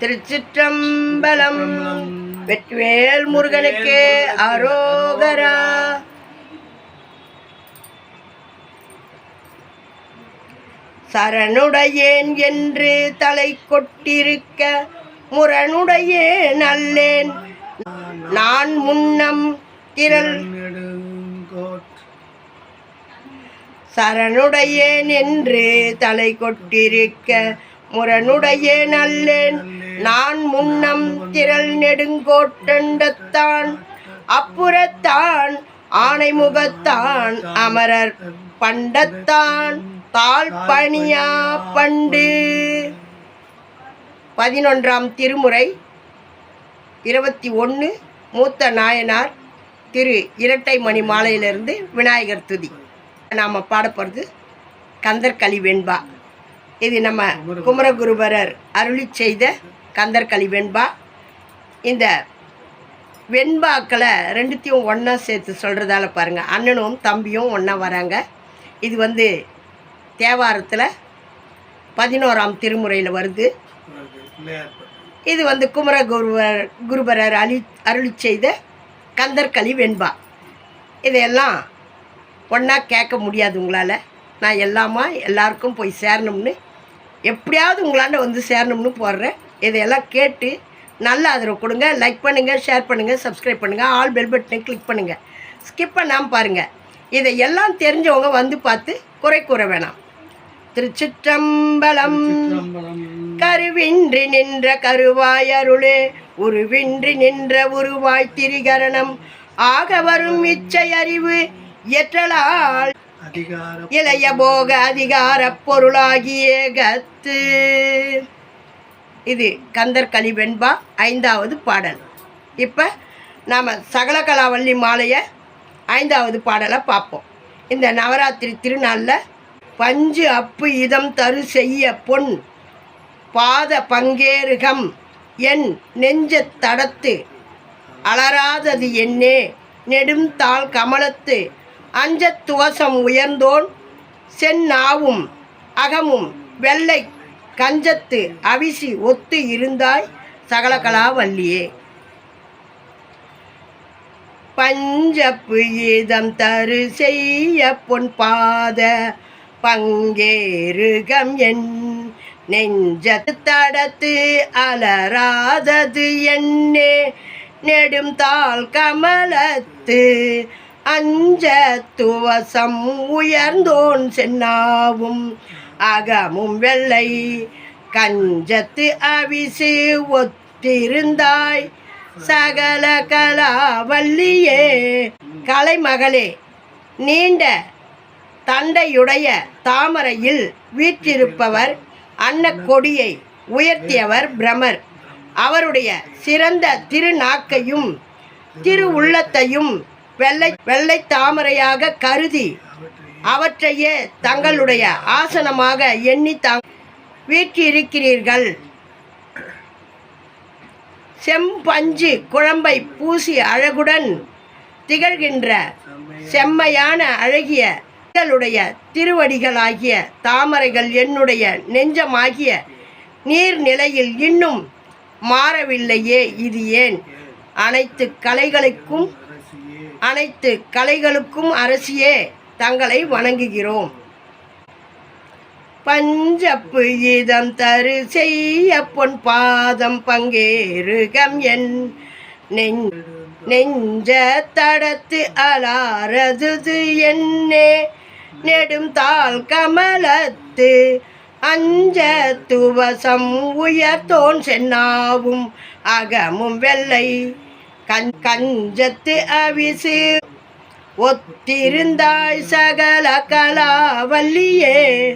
திருச்சிற்றம்பலம். வெற்றிவேல் முருகனுக்கே அரோகரா. சரணுடையேன் என்று தலை கொட்டிருக்க முரணுடையேன் அல்லேன் நான் முன்னம் திரள். சரணுடையேன் என்று தலை கொட்டிருக்க முரணுடையேன் நல்லேன். நான் முன்னம் திரள் நெடுங்கோட்டண்டத்தான். அப்புறத்தான் ஆனைமுகத்தான் அமரர் பண்டத்தான். தாழ் பணியா பண்டு. பதினொன்றாம் திருமுறை இருபத்தி ஒன்று மூத்த நாயனார் திரு இரட்டை மணி மாலையிலிருந்து விநாயகர் துதி. நாம் பாடப்படுறது கந்தர்களி கந்தர்கலி வெண்பா இது நம்ம குமரகுருபரர் அருளி செய்த கந்தர்களி வெண்பா. இந்த வெண்பாக்களை ரெண்டுத்தையும் ஒன்றா சேர்த்து சொல்கிறதால பாருங்கள் அண்ணனும் தம்பியும் ஒன்றா வராங்க. இது வந்து தேவாரத்தில் பதினோராம் திருமுறையில் வருது. இது வந்து குமர குருவர் குருபரர் அழி அருளி செய்த கந்தர்களி வெண்பா. இதையெல்லாம் ஒன்றா கேட்க முடியாது உங்களால். நான் எல்லாமா எல்லாருக்கும் போய் சேரணும்னு எப்படியாவது உங்களாண்ட வந்து சேரணும்னு போடுறேன். இதையெல்லாம் கேட்டு நல்ல ஆதரவு கொடுங்க. லைக் பண்ணுங்கள் ஷேர் பண்ணுங்கள் சப்ஸ்கிரைப் பண்ணுங்கள் ஆல் பெல் பட்டனை கிளிக் பண்ணுங்கள் ஸ்கிப் பண்ணாமல் பாருங்கள் இதை எல்லாம் தெரிஞ்சவங்க வந்து பார்த்து குறை கூற வேணாம். திருச்சிற்றம்பலம் சிற்றம்பலம் கருவின்றி நின்ற கருவாய் அருளே உருவின்றி நின்ற உருவாய் திரிகரணம். ஆக வரும் இச்சை அறிவு எற்றலால் அதிகார இளைய போக அதிகார பொருளாகிய கத்து. இது கந்தர் கலிவெண்பா ஐந்தாவது பாடல். இப்போ நாம் சகலகலாவல்லி மாலையை ஐந்தாவது பாடலை பார்ப்போம் இந்த நவராத்திரி திருநாளில் பஞ்சு அப்பு இதம் தரு செய்ய பொன் பாத பங்கேறுகம் என் நெஞ்ச தடத்து அலராதது என்னே நெடும் தாள் கமலத்து அஞ்சத் துவசம் உயர்ந்தோன் செந்நாவும் அகமும் வெள்ளை கஞ்சத்து அவிசி ஒத்து இருந்தாய் சகலகலா வள்ளியே பஞ்சப்பு இதம் தரு செய்ய பொன் பாத பங்கேறுகம் என் நெஞ்சத்து தடத்து அலராதது என்னே. நெடும் தாள் கமலத்து அஞ்ச துவசம் உயர்ந்தோன் சென்னாவும் அகமும் வெள்ளை. கஞ்சத்து அவிசு ஒத்திருந்தாய் சகல கலாவல்லியே. கலைமகளே நீண்ட தண்டையுடைய தாமரையில் வீற்றிருப்பவர் அன்னக்கொடியை உயர்த்தியவர் பிரமர். அவருடைய சிறந்த திருநாக்கையும் திரு உள்ளத்தையும் வெள்ளை வெள்ளை தாமரையாக கருதி அவற்றையே தங்களுடைய ஆசனமாக எண்ணி தாங் வீற்றிருக்கிறீர்கள். செம்பஞ்சு குழம்பை பூசி அழகுடன் திகழ்கின்ற செம்மையான அழகிய உடைய திருவடிகளாகிய தாமரைகள் என்னுடைய நெஞ்சமாகிய நீர்நிலையில் இன்னும் மாறவில்லையே இது ஏன்? அனைத்து கலைகளுக்கும் அனைத்து கலைகளுக்கும் அரசியே தங்களை வணங்குகிறோம். பஞ்சப்பு இதம் தரு செய்ய பொன் பாதம் பங்கேறுகம் என் நெஞ் நெஞ்ச தடத்து அலாரது என்னே. நெடும் தாள் கமலத்து அஞ்ச துவசம் உயர்த்தோன் சென்னாவும் அகமும் வெள்ளை கண் கஞ்சத்து அவிசு. ஒத்திருந்தாய் சகல கலாவல்லியே.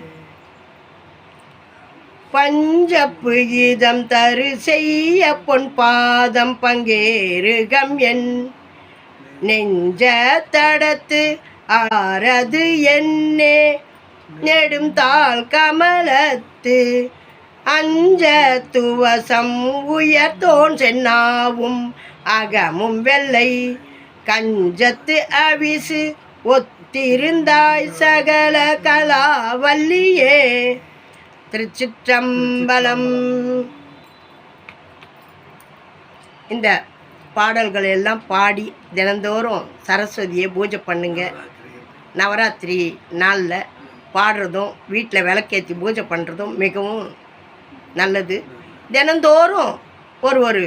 பஞ்சப்பு இதம் தரு செய்ய பொன் பாதம் பங்கேறுகம் என். நெஞ்ச தடத்து ஆரது என்னே. நெடும் தாள் கமலத்து அஞ்ச துவசம் உயர்த்தோன் சென்னாவும். அகமும் வெள்ளை. கஞ்சத்து அவிசு ஒத்திருந்தாய் சகல கலாவல்லியே. திருச்சிற்றம்பலம். இந்த பாடல்கள் எல்லாம் பாடி தினந்தோறும் சரஸ்வதியை பூஜை பண்ணுங்க. நவராத்திரி நாளில் பாடுறதும் வீட்டில் விளக்கேற்றி பூஜை பண்ணுறதும் மிகவும் நல்லது. தினந்தோறும் ஒரு ஒரு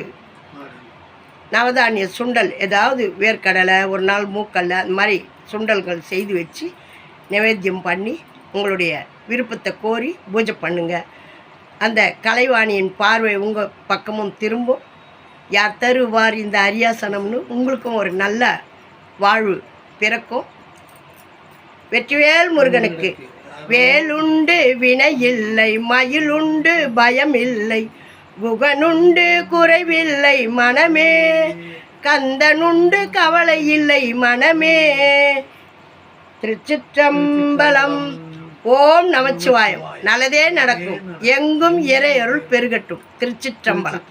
நவதானிய சுண்டல் ஏதாவது வேர்க்கடலை ஒரு நாள் மூக்கடலை அந்த மாதிரி சுண்டல்கள் செய்து வச்சு நிவேத்தியம் பண்ணி உங்களுடைய விருப்பத்தை கோரி பூஜை பண்ணுங்க. அந்த கலைவாணியின் பார்வை உங்கள் பக்கமும் திரும்பும். யார் தருவார் இந்த அரியாசனம்னு உங்களுக்கும் ஒரு நல்ல வாழ்வு பிறக்கும். வெற்றிவேல் முருகனுக்கு. வேலுண்டு வினையில்லை மயிலுண்டு பயமில்லை புகனுண்டு குறைவில்லை மனமே. கந்தனுண்டு கவலை இல்லை மனமே. திருச்சிற்றம்பலம். ஓம் நமச்சிவாயம். நல்லதே நடக்கும். எங்கும் இறையருள் பெருகட்டும். திருச்சிற்றம்பலம்.